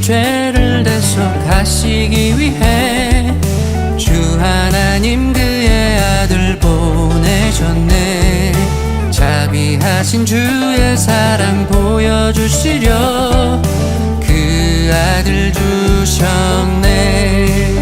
죄를 대속하시기 위해 주 하나님 그의 아들 보내셨네. 자비하신 주의 사랑 보여주시려 그 아들 주셨네.